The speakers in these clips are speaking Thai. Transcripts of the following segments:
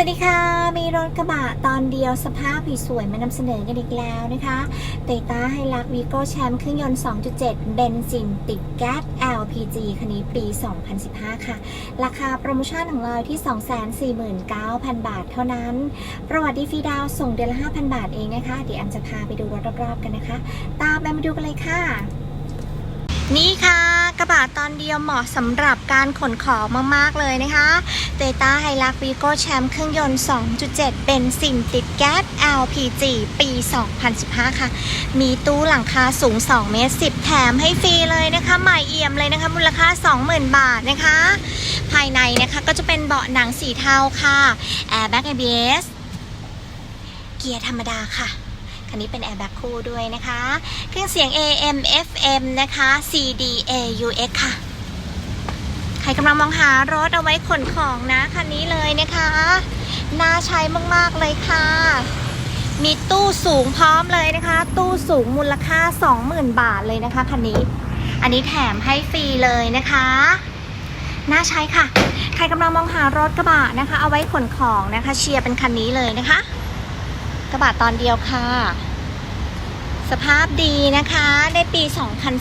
สวัสดีค่ะ มีรถกระบะตอนเดียวสภาพสวยมานำเสนอกันอีกแล้วนะคะเตต้าไฮลักวีโก้แชมป์เครื่องยนต์ 2.7 เบนซินติดแก๊ส LPG คันนี้ปี 2015 ค่ะ ราคาโปรโมชั่นของเราที่ 249,000 บาทเท่านั้น ประวัติดีฟรีดาวส่งเดือนละ 5,000 บาทเองนะคะ เดี๋ยวแอมจะพาไปดูรถรอบๆกันนะคะ ตามแอมมาดูกันเลยค่ะ นี่ค่ะกระบะตอนเดียวเหมาะสำหรับการขนของมาก ๆ เลยนะคะเตต้าไฮลักวีโก้แชมป์เครื่องยนต์ 2.7 เป็นสิ่งติดแก๊ส LPG ปี 2015 ค่ะ มีตู้หลังคาสูง 2 เมตร 10 แถมให้ฟรีเลยนะคะ ใหม่เอี่ยมเลยนะคะ มูลค่า 20,000 บาทนะคะ ภายในนะคะก็จะเป็นเบาะหนังสีเทาค่ะ Airbag ABS เกียร์ธรรมดาค่ะ คันนี้เป็นแอร์แบ็คคู่ด้วยนะคะเครื่องเสียง AM FM นะคะ CD AUX ค่ะ ใครกำลังมองหารถเอาไว้ขนของนะ คันนี้เลยนะคะน่าใช้มาก ๆ เลยค่ะ มีตู้สูงพร้อมเลยนะคะ ตู้สูงมูลค่า 20,000 บาทเลยนะคะคันนี้ อันนี้แถมให้ฟรีเลยนะคะน่าใช้ค่ะ ใครกำลังมองหารถกระบะนะคะ เอาไว้ขนของนะคะ เชียร์เป็นคันนี้เลยนะคะ กระบะตอนเดียวค่ะ สภาพดีนะคะได้ปี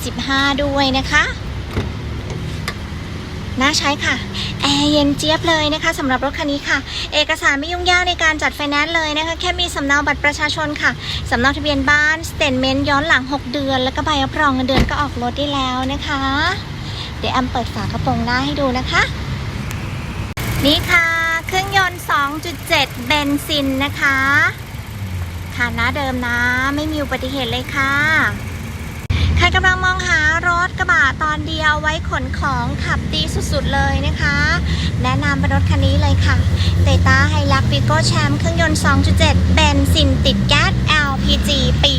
2015 ด้วยนะคะน่าใช้ค่ะ แอร์เย็นเจี๊ยบเลยนะคะสำหรับรถคันนี้ค่ะ เอกสารไม่ยุ่งยากในการจัดไฟแนนซ์เลยนะคะ แค่มีสำเนาบัตรประชาชนค่ะสำเนาทะเบียนบ้านสเตทเมนต์ย้อนหลัง 6 เดือน แล้วก็ใบรับรองเงินเดือนก็ออกรถได้แล้วนะคะ เดี๋ยวแอมเปิดฝากระโปรงหน้าให้ดูนะคะ นี่ค่ะ เครื่องยนต์ 2.7 เบนซินนะคะ ฐานะเดิมนะ ไม่มีอุบัติเหตุเลยค่ะ ใครกำลังมองหารถกระบะตอนเดียวไว้ขนของขับดีสุดๆเลยนะคะ แนะนำเป็นรถคันนี้เลยค่ะเตต้าไฮลักวิโก้แชมป์เครื่องยนต์ 2.7 เบนซินติดแก๊ส LPG ปี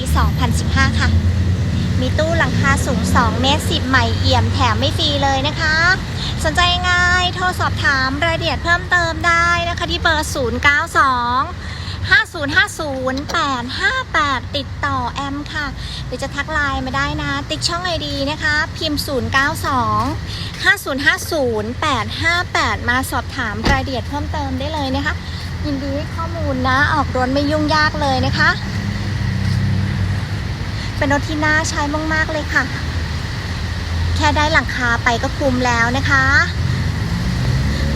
2015 ค่ะ มีตู้หลังคาสูง 2 เมตร 10 ใหม่เอี่ยมแถมไม่ฟรีเลยนะคะ สนใจง่ายโทรสอบถามรายละเอียดเพิ่มเติมได้นะคะที่เบอร์ 092 5050858ติดต่อแอมค่ะ หรือจะทักไลน์มาได้นะ ติ๊กช่องไอดีนะคะ พิมพ์ 092 5050858มาสอบถามรายละเอียดเพิ่มเติมได้เลยนะคะ ยินดีให้ข้อมูลนะ ออกรถไม่ยุ่งยากเลยนะคะ เป็นรถที่น่าใช้มาก ๆ เลยค่ะ แค่ได้หลังคาไปก็คุ้มแล้วนะคะ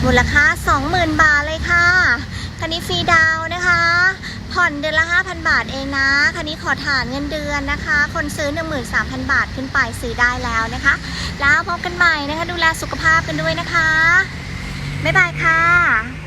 มูลค่า 20,000 บาทเลยค่ะ คันนี้ฟรีดาวน์นะคะ ผ่อนเดือนละ 5,000 บาทเองนะ คันนี้ขอฐานเงินเดือนนะคะ คนซื้อ 13,000 บาทขึ้นไปซื้อได้แล้วนะคะ แล้วพบกันใหม่นะคะ ดูแลสุขภาพกันด้วยนะคะ บ๊ายบายค่ะ